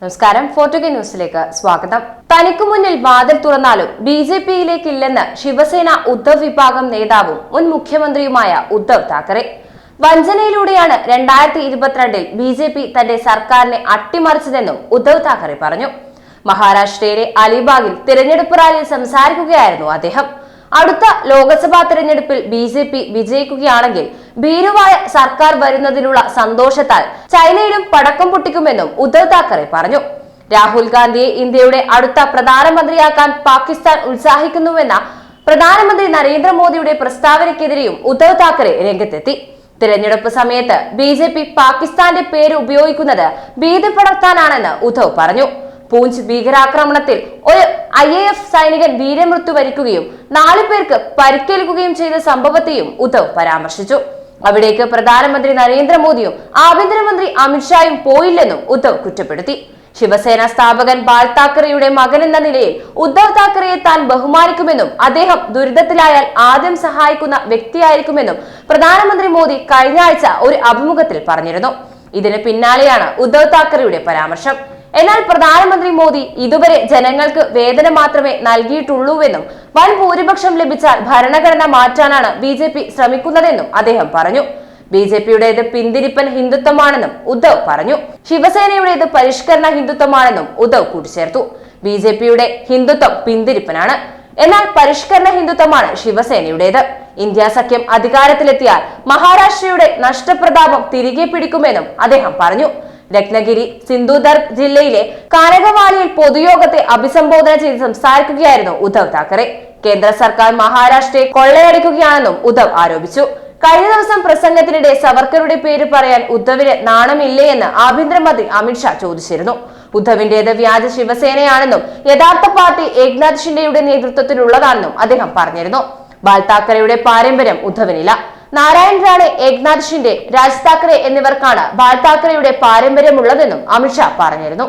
നമസ്കാരം. ഫോർട്ടുഗൽ ന്യൂസിലേക്ക് സ്വാഗതം. തനിക്കു മുന്നിൽ വാതിൽ തുറന്നാലും ബി ജെ പിയിലേക്കില്ലെന്ന് ശിവസേന ഉദ്ധവ് വിഭാഗം നേതാവും മുൻ മുഖ്യമന്ത്രിയുമായ ഉദ്ധവ് താക്കറെ. വഞ്ചനയിലൂടെയാണ് രണ്ടായിരത്തി ഇരുപത്തിരണ്ടിൽ ബി ജെ പി തന്റെ സർക്കാരിനെ അട്ടിമറിച്ചതെന്നും ഉദ്ധവ് താക്കറെ പറഞ്ഞു. മഹാരാഷ്ട്രയിലെ അലിബാഗിൽ തിരഞ്ഞെടുപ്പ് റാലിയിൽ സംസാരിക്കുകയായിരുന്നു അദ്ദേഹം. അടുത്ത ലോക്സഭാ തിരഞ്ഞെടുപ്പിൽ ബി ജെ പി വിജയിക്കുകയാണെങ്കിൽ ഭീരുവായ സർക്കാർ വരുന്നതിലുള്ള സന്തോഷത്താൽ ചൈനയിലും പടക്കം പൊട്ടിക്കുമെന്നും ഉദ്ധവ് താക്കറെ പറഞ്ഞു. രാഹുൽ ഗാന്ധിയെ ഇന്ത്യയുടെ അടുത്ത പ്രധാനമന്ത്രിയാക്കാൻ പാകിസ്ഥാൻ ഉത്സാഹിക്കുന്നുവെന്ന പ്രധാനമന്ത്രി നരേന്ദ്രമോദിയുടെ പ്രസ്താവനയ്ക്കെതിരെയും ഉദ്ധവ് താക്കറെ രംഗത്തെത്തി. തിരഞ്ഞെടുപ്പ് സമയത്ത് ബി ജെ പി പാകിസ്ഥാന്റെ പേര് ഉപയോഗിക്കുന്നത് ഭീതി പടർത്താനാണെന്ന് ഉദ്ധവ് പറഞ്ഞു. പൂഞ്ച് ഭീകരാക്രമണത്തിൽ ഒരു ഐ എ എഫ് സൈനികൻ വീരമൃത്യു വരിക്കുകയും നാലു പേർക്ക് പരിക്കേൽക്കുകയും ചെയ്ത സംഭവത്തെയും ഉദ്ധവ് പരാമർശിച്ചു. അവിടേക്ക് പ്രധാനമന്ത്രി നരേന്ദ്രമോദിയും ആഭ്യന്തരമന്ത്രി അമിത്ഷായും പോയില്ലെന്നും ഉദ്ധവ് കുറ്റപ്പെടുത്തി. ശിവസേന സ്ഥാപകൻ ബാൽ താക്കറെയുടെ എന്ന നിലയിൽ ഉദ്ധവ് താക്കറെയെ താൻ ബഹുമാനിക്കുമെന്നും അദ്ദേഹം ദുരിതത്തിലായാൽ ആദ്യം സഹായിക്കുന്ന വ്യക്തിയായിരിക്കുമെന്നും പ്രധാനമന്ത്രി മോദി കഴിഞ്ഞ ആഴ്ച ഒരു അഭിമുഖത്തിൽ പറഞ്ഞിരുന്നു. ഇതിന് പിന്നാലെയാണ് ഉദ്ധവ് താക്കറെയുടെ പരാമർശം. എന്നാൽ പ്രധാനമന്ത്രി മോദി ഇതുവരെ ജനങ്ങൾക്ക് വേതന മാത്രമേ നൽകിയിട്ടുള്ളൂവെന്നും വൻ ഭൂരിപക്ഷം ലഭിച്ചാൽ ഭരണഘടന മാറ്റാനാണ് ബി ജെ പി ശ്രമിക്കുന്നതെന്നും അദ്ദേഹം പറഞ്ഞു. ബി ജെ പിയുടേത് പിന്തിരിപ്പൻ ഹിന്ദുത്വമാണെന്നും ഉദ്ധവ് പറഞ്ഞു. ശിവസേനയുടേത് പരിഷ്കരണ ഹിന്ദുത്വമാണെന്നും ഉദ്ധവ് കൂട്ടിച്ചേർത്തു. ബി ജെ പിയുടെ ഹിന്ദുത്വം പിന്തിരിപ്പനാണ്. എന്നാൽ പരിഷ്കരണ ഹിന്ദുത്വമാണ് ശിവസേനയുടേത്. ഇന്ത്യ സഖ്യം അധികാരത്തിലെത്തിയാൽ മഹാരാഷ്ട്രയുടെ നഷ്ടപ്രതാപം തിരികെ പിടിക്കുമെന്നും അദ്ദേഹം പറഞ്ഞു. രത്നഗിരി സിന്ധുദർഗ് ജില്ലയിലെ കാനകവാലിയിൽ പൊതുയോഗത്തെ അഭിസംബോധന ചെയ്ത് സംസാരിക്കുകയായിരുന്നു ഉദ്ധവ് താക്കറെ. കേന്ദ്ര സർക്കാർ മഹാരാഷ്ട്രയെ കൊള്ളയടിക്കുകയാണെന്നും ഉദ്ധവ് ആരോപിച്ചു. കഴിഞ്ഞ ദിവസം പ്രസംഗത്തിനിടെ സവർക്കറുടെ പേര് പറയാൻ ഉദ്ധവിന് നാണമില്ലേ എന്ന് ആഭ്യന്തരമന്ത്രി അമിത്ഷാ ചോദിച്ചിരുന്നു. ഉദ്ധവിന്റേത് വ്യാജ ശിവസേനയാണെന്നും യഥാർത്ഥ പാർട്ടി ഏക്നാഥ് ഷിൻഡെയുടെ നേതൃത്വത്തിലുള്ളതാണെന്നും അദ്ദേഹം പറഞ്ഞിരുന്നു. ബാൽ താക്കറെയുടെ പാരമ്പര്യം ഉദ്ധവിനില്ല നാരായൺ റാണെ ഏക്നാഥ് ഷിൻഡെ രാജ് താക്കറെ എന്നിവർക്കാണ് ബാൽ താക്കറെയുടെ പാരമ്പര്യമുള്ളതെന്നും അമിത്ഷാ പറഞ്ഞിരുന്നു.